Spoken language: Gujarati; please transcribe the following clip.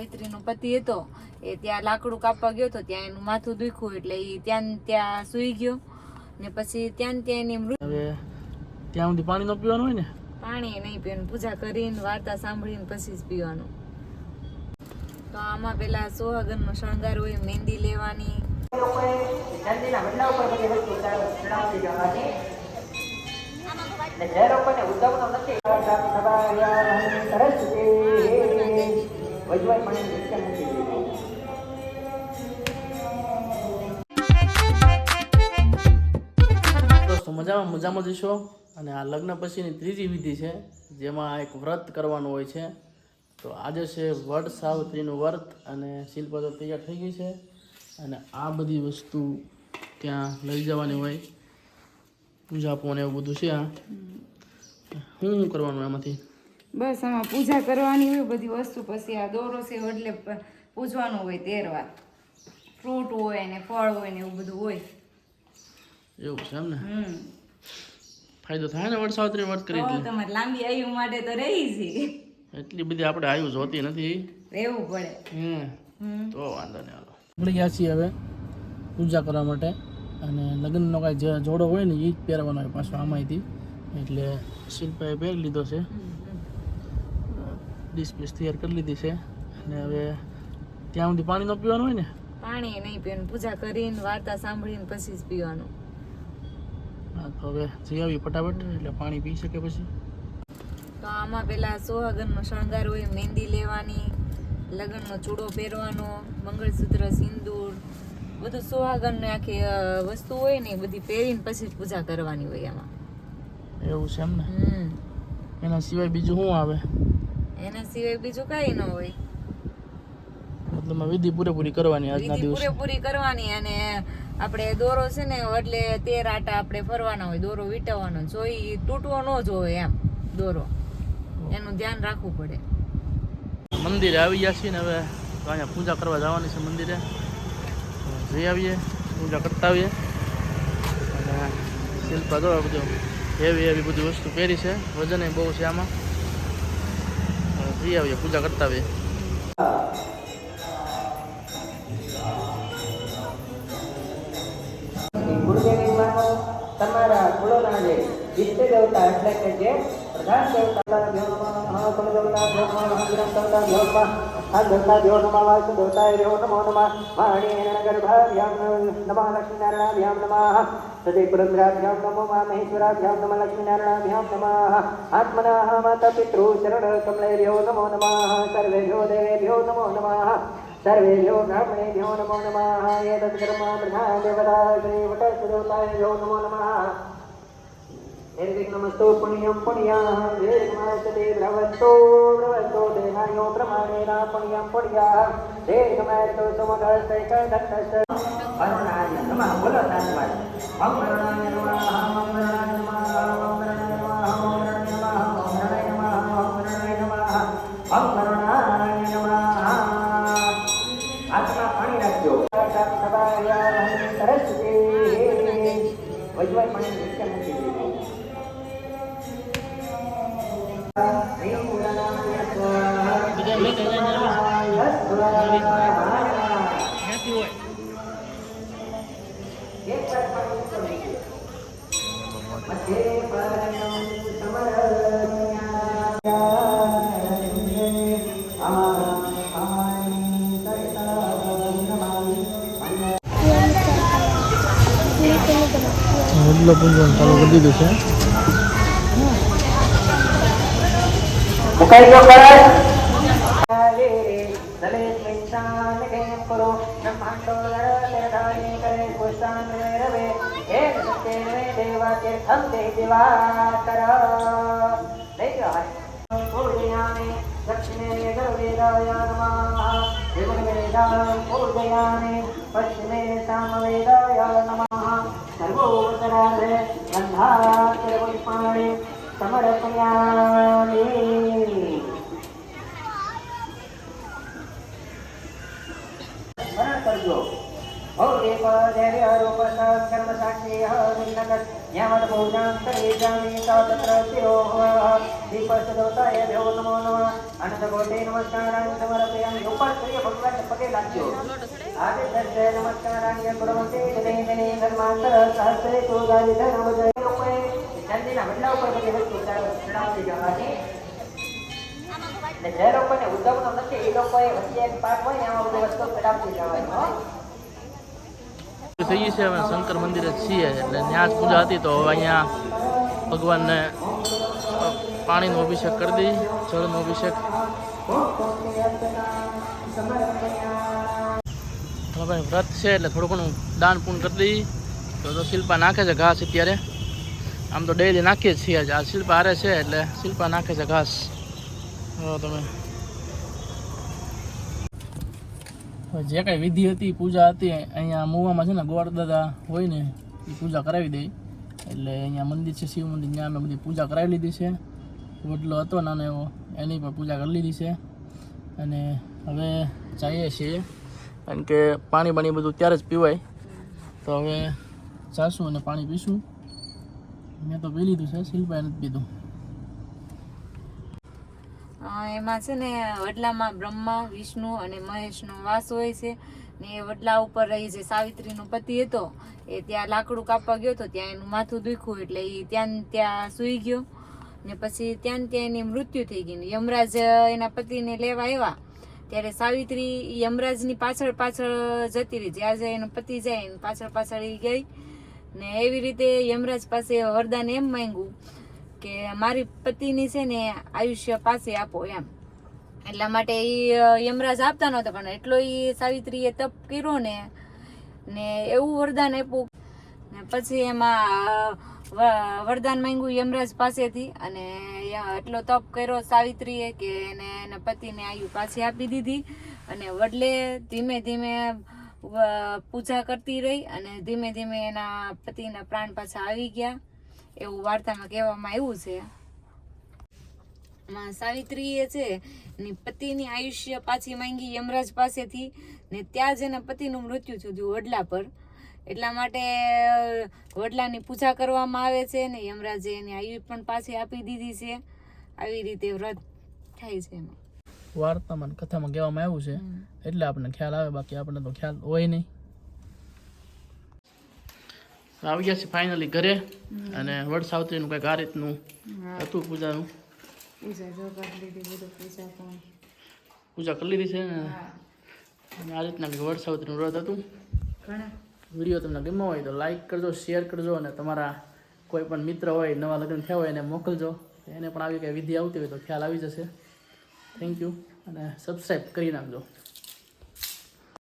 ગાયત્રીનો પતિ હતો એ ત્યાં લાકડું કાપવા ગયો હતો ત્યાં એનું માથું દુખ્યું એટલે એ ત્યાં ત્યાં સૂઈ ગયો ને પછી ત્યાં ત્યાં એની મૃત્યુ હવે ત્યાં સુધી પાણી ન પીવાનું હોય ને? પાણી નહીં પીવાનું પૂજા કરીને વાર્તા સાંભળીને પછી જ પીવાનું. તો આમાં પેલા સોહાગનનો શણગાર હોય મહેંદી લેવાની. જે લોકોને ઉદ્ધવનો નથી. સરસ્વતી વજવાય પણ એમ નિત્ય નથી દીધું. મજામાં મજામાં જશો અને આ લગ્ન પછીની ત્રીજી વિધિ છે જેમાં એક વ્રત કરવાનું હોય છે. તો આજે છે વડ સાવત્રીનું વ્રત અને શિલ્પા તો તૈયાર થઈ ગઈ છે. અને આ બધી વસ્તુ ત્યાં લઈ જવાની હોય. પૂજા પોન એવું બધું છે આ. શું શું કરવાનું એમાંથી? બસ આમાં પૂજા કરવાની હોય બધી વસ્તુ પછી આ દોરો છે એટલે પૂજવાનું હોય તેરવા ફ્રૂટ હોય ને ફળ હોય ને એવું બધું હોય. એવું છે એમ ને? હમ. ફાયદો થાય ને વડ સાવત્રી વ્રત કરી દીધું એટલે? તમારે લાંબી આયુ માટે તો રહી છે. એટલી બધી આપણે આયુ જોતી નથી. રહેવું પડે. હમ હમ. તો વાંધો નહીં હાલો. મળી ગયા છીએ હવે પૂજા કરવા માટે. અને લગ્નનો કાંઈ જે જોડો હોય ને એ જ પહેરવાનો હોય પાછો આમાંથી એટલે શિલ્પાએ પહેરી લીધો છે. ડીશ પીસ તૈયાર કરી લીધી છે. અને હવે ત્યાં સુધી પાણી ન પીવાનું હોય ને? પાણી નહીં પીવાનું. પૂજા કરીને વાર્તા સાંભળીને પછી જ પીવાનું. હા તો હવે જઈ આવી ફટાફટ એટલે પાણી પી શકે પછી. તો આમાં પેલા સોહાગનનો શણગાર હોય મહેંદી લેવાની લગ્નનો ચૂડો પહેરવાનો મંગળસૂત્ર સિંદૂર બધું સોહાગનને આખી વસ્તુ હોય ને એ બધી પહેરીને પછી જ પૂજા કરવાની હોય એમાં. એવું છે એમ ને? એના સિવાય બીજું શું આવે? એના સિવાય બીજું કાંઈ ન હોય. મતલબ વિધિ પૂરેપૂરી કરવાની આજના દિવસે. પૂરેપૂરી કરવાની અને આપણે દોરો છે ને એટલે તેર આટા આપણે ફરવાના હોય દોરો વીટવવાનો જોઈ તૂટવો ન જોવે એમ દોરો. એનું ધ્યાન રાખવું પડે. મંદિરે આવી ગયા છીએ ને હવે અહીંયા પૂજા કરવા જવાની છે મંદિરે. જઈ આવીએ પૂજા કરતા આવીએ. અને શિલ્પા તો બધું હેવી એવી બધી વસ્તુ પહેરી છે. વજન બહુ છે આમાં. હવે જઈ આવીએ, પૂજા કરતા આવીએ. તમારા કુળોના જે ઇષ્ટ દેવતા એટલે કે જે પ્રધાન દેવતા દેવતા ભ્યો అద్భుత దేవ నమ వాసుదేవత దేవ నమో నమ మాణేన గర్భాభ్యాం నమ లక్ష్మీనారాయణాభ్యాం నమ హృదయపురంధ్రాభ్యాం నమో మా మహేశ్వరాభ్యాం నమ లక్ష్మీనారాయణాభ్యాం నమ ఆత్మనా మాతపితృ శరణకమలేభ్యో నమో నమ సర్వేభ్యో దేవేభ్యో నమో నమ सर्वेभ्यो ब्राह्मणेभ्यो नमो नमः एतत् कर्म प्रधान देवता श्रीवटसुदेवताभ्यो नमो नमः નમસ્તો પુણ્યમ પુણ્યા દેહમાસતે ભ્રવંતો ભ્રવંતો દેહાયો પ્રમાણેના પુણ્યમ પુણ્યા દેહમાયતો સમદસ્તે કદત્તસ્ત અરુણાય નમઃ. બોલો તાત્માય હમ અરુણાય નમઃ, હમ અરુણાય નમઃ, હમ અરુણાય નમઃ, હમ અરુણાય નમઃ, હમ અરુણાય નમઃ પાણી રાખજો. સરસ્વતી વજવાય પાણી નીચે ક્યાંથી હોય વડલો પૂંજવાનું ચાલુ કરી દીધું છે મુકાઈ ગયો કરાય સ્મિંસાન કે કરો બ્રહ્માંડો લડલે ધારી કરે પુષ્ટાન રે રવે હે સત્ય રે દેવા કે થમ દે દેવા કર લઈ ગયો કરજો. ભૌતિક દેવ્ય રૂપ વડલા ઉપર બધી વસ્તુ ચડાવતી જવાની ને જે લોકોને ઉદ્ધવનો નથી, એ લોકોએ વચ્ચે એક પાક હોય એમાં બધું વસ્તુ પડાવતી જવાનું થઈ છે શંકર મંદિરે છીએ, એટલે ત્યાં જ પૂજા હતી તો હવે અહીંયા ભગવાનને પાણીનો અભિષેક કરી દઈ, જળનો અભિષેક. હવે વ્રત છે એટલે થોડું ઘણું દાન પૂર્ણ કરી દઈ. તો તો શિલ્પા નાખે છે ઘાસ અત્યારે. આમ તો ડેઈલી નાખીએ છીએ. આ શિલ્પા હારે છે એટલે શિલ્પા નાખે છે ઘાસ. તમે. જે કાંઈ વિધિ હતી, પૂજા હતી, અહીંયા મુવામાં છે ને ગોળ દાદા હોય ને એ પૂજા કરાવી દે. એટલે અહીંયા મંદિર છે, શિવ મંદિર, ત્યાં અમે બધી પૂજા કરાવી લીધી છે. વડલો હતો નાનો એવો, એની પણ પૂજા કરી લીધી છે. અને હવે જઈએ છીએ, કારણ કે પાણી બાણી બધું ત્યારે જ પીવાય. તો હવે જાશું અને પાણી પીશું. મેં તો પી લીધું છે, શિલ્પાએ નથી પીધું. એમાં છે ને વડલામાં બ્રહ્મા, વિષ્ણુ અને મહેશનો વાસ હોય છે. ને એ વડલા ઉપર એ જે સાવિત્રીનો પતિ હતો, એ ત્યાં લાકડું કાપવા ગયો હતો ત્યાં એનું માથું દુખ્યું એટલે એ ત્યાં ત્યાં સૂઈ ગયો. ને પછી ત્યાં ત્યાં એની મૃત્યુ થઈ ગઈ યમરાજ એના પતિને લેવા આવ્યા. ત્યારે સાવિત્રી યમરાજની પાછળ પાછળ જતી રહી. જ્યાં જાય એનો પતિ જાય એની પાછળ પાછળ એ ગઈ. ને એવી રીતે યમરાજ પાસે વરદાન એમ માંગ્યું કે મારી પતિની છે ને આયુષ્ય પાસે આપો એમ. એટલા માટે એ યમરાજ આપતા નહોતા, પણ એટલો એ સાવિત્રીએ તપ કર્યો ને ને એવું વરદાન આપ્યું. ને પછી એમાં વરદાન માંગ્યું યમરાજ પાસેથી, અને એટલો તપ કર્યો સાવિત્રીએ કે એને, એના પતિને આયુ પાછી આપી દીધી. અને વડલે ધીમે ધીમે પૂજા કરતી રહી, અને ધીમે ધીમે એના પતિના પ્રાણ પાછા આવી ગયા. એવું વાર્તામાં કહેવામાં આવ્યું છે. માં સાવિત્રી એ છે એની પતિની આયુષ્ય પાછી માંગી યમરાજ પાસેથી ને ત્યાં જ એના પતિનું મૃત્યુ થયું વડલા પર. એટલા માટે વડલાની પૂજા કરવામાં આવે છે ને યમરાજે એની આયુ પણ પાછી આપી દીધી છે. આવી રીતે વ્રત થાય છે એમાં. વાર્તામાં કથામાં કહેવામાં આવ્યું છે. એટલે આપણને ખ્યાલ આવે બાકી આપણને તો ખ્યાલ હોય નહીં. આવી ગયા છે ફાઇનલી ઘરે. અને વડ સાવત્રીનું કંઈક આ રીતનું હતું પૂજાનું. પૂજા કરી લીધી પૂજા કરી લીધી છે ને? અને આ રીતના કંઈક વડ સાવત્રીનું વ્રત હતું. વીડિયો તમને ગમ્યો હોય તો લાઈક કરજો શેર કરજો અને તમારા કોઈ પણ મિત્ર હોય નવા લગ્ન થયા હોય એને મોકલજો. એને પણ આવી કંઈ વિધિ આવતી હોય તો ખ્યાલ આવી જશે. થેન્ક યુ અને સબસ્ક્રાઈબ કરી નાખજો.